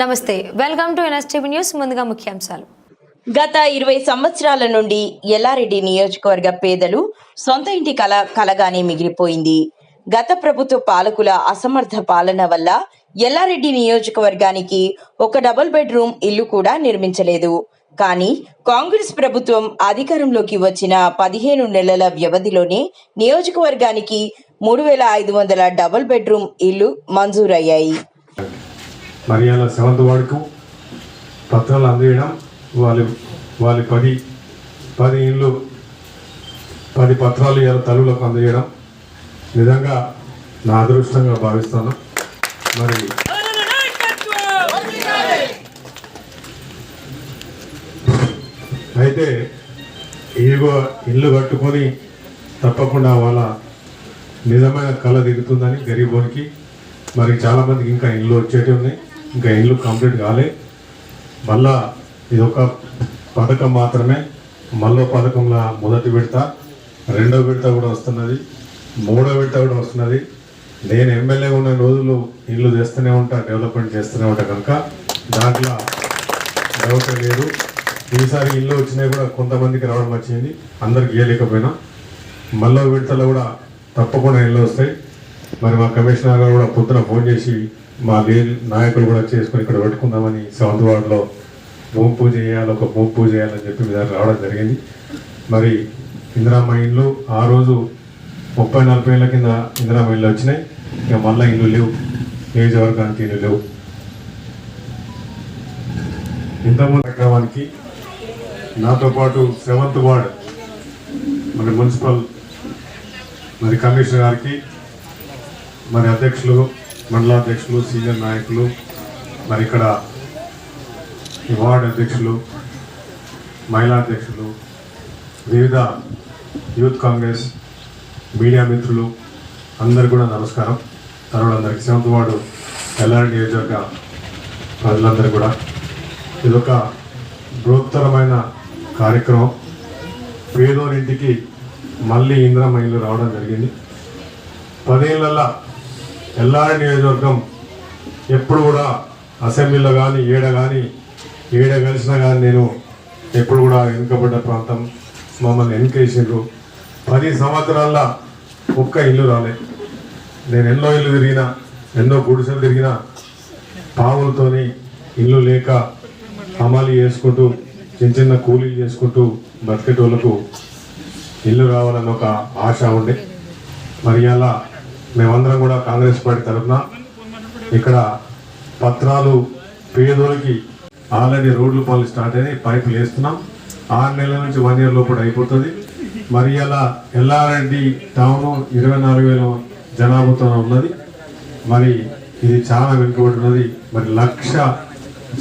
నమస్తే welcome to NSTV news ముందుగా ముఖ్యాంశాలు. గత ఇరవై సంవత్సరాల నుండి ఎల్లారెడ్డి నియోజకవర్గ పేదలు సొంత ఇంటి కల కలగానే మిగిలిపోయింది. గత ప్రభుత్వ పాలకుల అసమర్థ పాలన వల్ల ఎల్లారెడ్డి నియోజకవర్గానికి ఒక డబుల్ బెడ్రూమ్ ఇల్లు కూడా నిర్మించలేదు. కానీ కాంగ్రెస్ ప్రభుత్వం అధికారంలోకి వచ్చిన పదిహేను నెలల వ్యవధిలోనే నియోజకవర్గానికి మూడు వేల ఐదు వందల డబుల్ బెడ్రూమ్ ఇల్లు మంజూరయ్యాయి. మరి సెవెంత్ వార్డుకు పత్రాలు అందించడం వాళ్ళు వాళ్ళ పది పది ఇళ్ళు పది పత్రాలు ఇలా తలువులకు అందజేయడం నిజంగా నా అదృష్టంగా భావిస్తాను. మరి అయితే ఏవో ఇల్లు కట్టుకొని తప్పకుండా వాళ్ళ నిజమైన కళ దిగుతుందని గరీబోనికి మరి చాలామందికి ఇంకా ఇల్లు వచ్చేటి ఉన్నాయి. ఇంకా ఇల్లు కంప్లీట్ కాలే. మళ్ళా ఇది ఒక పథకం మాత్రమే. మళ్ళీ పథకంలో మొదటి విడత రెండో విడత కూడా వస్తున్నది మూడో విడత కూడా వస్తున్నది. నేను ఎమ్మెల్యే ఉన్న రోజులు ఇల్లు చేస్తూనే ఉంటా డెవలప్మెంట్ చేస్తూనే ఉంటా కనుక దాంట్లో డౌట్ లేదు. ఈసారి ఇల్లు వచ్చినాయి కూడా కొంతమందికి రావడం వచ్చింది అందరికి ఇవ్వలేకపోయినా మళ్ళీ విడతలో కూడా తప్పకుండా ఇల్లు వస్తాయి. మరి మా కమిషనర్ గారు కూడా పొద్దున ఫోన్ చేసి మా లే నాయకులు కూడా చేసుకుని ఇక్కడ పెట్టుకుందామని సెవెంత్ వార్డులో భూమి పూజ చేయాలి ఒక భూమి పూజ చేయాలని చెప్పి మీద రావడం జరిగింది. మరి ఇందిరామ్మ ఇల్లు ఆ రోజు ముప్పై నలభై ఏళ్ళ కింద ఇందిరామ్మ ఇల్లు వచ్చినాయి. ఇక మళ్ళీ ఇల్లు లేవు. నియోజకవర్గానికి ఇల్లు లేవు. ఇంతకుముందు గ్రామానికి నాతో పాటు సెవెంత్ వార్డ్ మరి మున్సిపల్ మరి కమిషనర్ గారికి మరి అధ్యక్షులు మండలాధ్యక్షులు సీనియర్ నాయకులు మరి ఇక్కడ ఈ వార్డు అధ్యక్షులు మహిళా అధ్యక్షులు వివిధ యూత్ కాంగ్రెస్ మీడియా మిత్రులు అందరు కూడా నమస్కారం. తర్వాత అందరికి సెవెంత్ వార్డు ఎల్ఆర్ నియోజకవర్గ ప్రజలందరూ కూడా. ఇదొక బృహత్తరమైన కార్యక్రమం. పేదోరింటికి మళ్ళీ ఇందిరమ్మ రావడం జరిగింది. పదేళ్ళల్లా ఎల్లారి నియోజకవర్గం ఎప్పుడు కూడా అసెంబ్లీలో కానీ ఏడ కానీ ఏడ కలిసినా కానీ నేను ఎప్పుడు కూడా వెనుకబడ్డ ప్రాంతం. మమ్మల్ని ఎన్కేసిండ్రు పది సంవత్సరాల్లో ఒక్క ఇల్లు రాలే. నేను ఎన్నో ఇల్లు తిరిగినా ఎన్నో గుడిసెలు తిరిగినా పావులతోని ఇల్లు లేక అమలు చేసుకుంటూ చిన్న చిన్న కూలీలు చేసుకుంటూ బతికేటోళ్ళకు ఇల్లు రావాలని ఒక ఆశ ఉండే. మరి అలా మేమందరం కూడా కాంగ్రెస్ పార్టీ తరఫున ఇక్కడ పత్రాలు పేదోళ్ళకి ఆల్రెడీ రోడ్లు పనులు స్టార్ట్ అయినాయి పైపులు వేస్తున్నాం. ఆరు నెలల నుంచి వన్ ఇయర్ లోపల అయిపోతుంది. మరి అలా ఎల్ఆర్ఎండి టౌన్ ఇరవై నాలుగు వేల జనాభాతో ఉన్నది. మరి ఇది చాలా వెనుకబడినది మరి లక్ష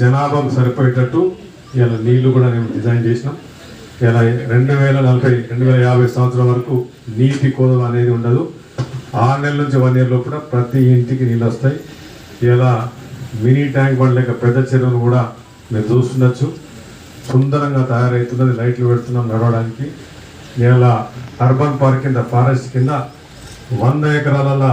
జనాభాకు సరిపోయేటట్టు ఇలా నీళ్ళు కూడా మేము డిజైన్ చేసినాం. ఇలా రెండు వేల నలభై రెండు వేల యాభై సంవత్సరం వరకు నీటి కోదం అనేది ఉండదు. ఆరు నెలల నుంచి వన్ ఇయర్ లోపల ప్రతి ఇంటికి నీళ్ళు వస్తాయి. ఇలా మినీ ట్యాంక్ బండ్ లేక పెద్ద చెరువును కూడా మీరు చూస్తుండొచ్చు. సుందరంగా తయారవుతున్నది లైట్లు పెడుతున్నాం నడవడానికి. ఇలా అర్బన్ పార్క్ కింద ఫారెస్ట్ కింద వంద ఎకరాల